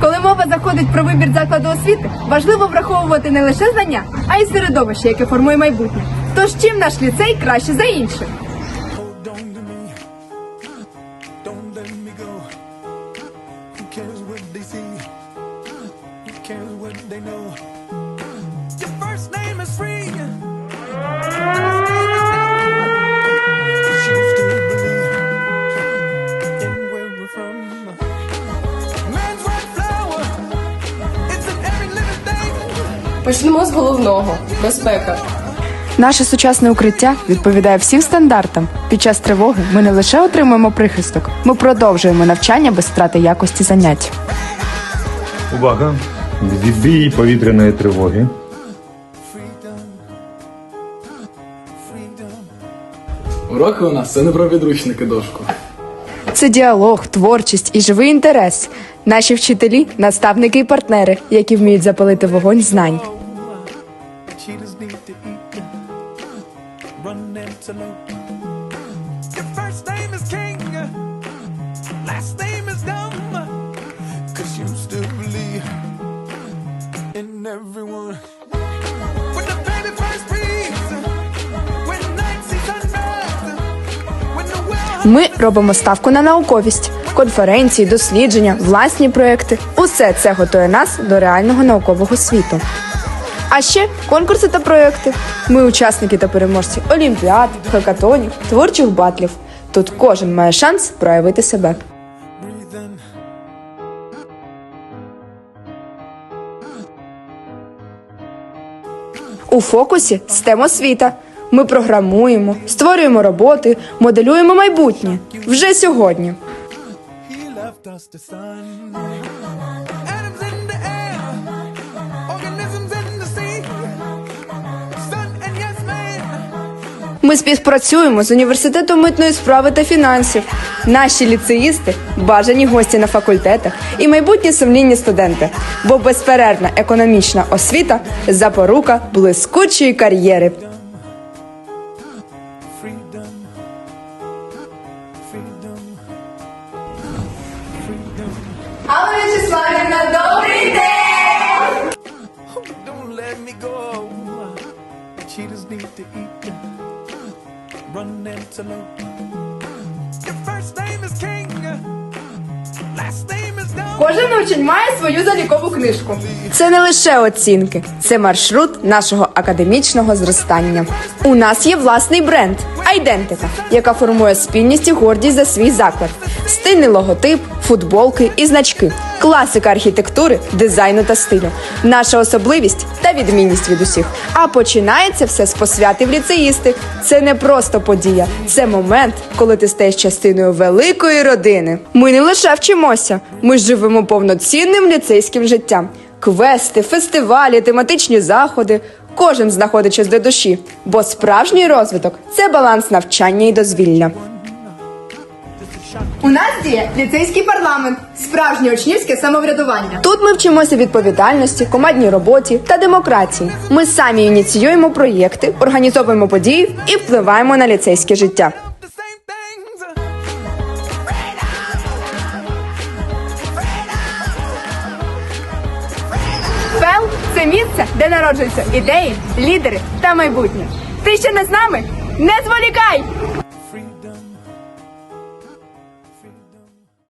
Коли мова заходить про вибір закладу освіти, важливо враховувати не лише знання, а й середовище, яке формує майбутнє. Тож чим наш ліцей краще за інших? Cares what they know? Почнемо з головного безпека. Наше сучасне укриття відповідає всім стандартам. Під час тривоги ми не лише отримуємо прихисток, ми продовжуємо навчання без втрати якості занять. Увага! Відбій повітряної тривоги. Уроки у нас це не про підручники дошку. Це діалог, творчість і живий інтерес. Наші вчителі, наставники і партнери, які вміють запалити вогонь знань. The well Ми робимо ставку на науковість, конференції, дослідження, власні проекти. Усе це готує нас до реального наукового світу. А ще конкурси та проекти. Ми учасники та переможці олімпіад, хакатонів, творчих батлів. Тут кожен має шанс проявити себе. У фокусі STEM освіта. Ми програмуємо, створюємо роботи, моделюємо майбутнє вже сьогодні. Ми співпрацюємо з університетом митної справи та фінансів. Наші ліцеїсти бажані гості на факультетах і майбутні сумлінні студенти. Бо безперервна економічна освіта запорука блискучої кар'єри. Алла Вячеславівна, добрий Dumb. Кожен учень має свою залікову книжку. Це не лише оцінки, це маршрут нашого академічного зростання. У нас є власний бренд Айдентика, яка формує спільність і гордість за свій заклад, стильний логотип, футболки і значки, класика архітектури, дизайну та стилю, наша особливість та відмінність від усіх. А починається все з посвяти в ліцеїсти. Це не просто подія, це момент, коли ти стаєш частиною великої родини. Ми не лише вчимося, ми живемо повноцінним ліцейським життям. Квести, фестивалі, тематичні заходи. Кожен знаходить час для душі, бо справжній розвиток це баланс навчання і дозвілля. У нас діє ліцейський парламент, справжнє учнівське самоврядування. Тут ми вчимося відповідальності, командній роботі та демократії. Ми самі ініціюємо проєкти, організовуємо події і впливаємо на ліцейське життя. Це місце, де народжуються ідеї, лідери та майбутнє. Ти ще не з нами? Не зволікай!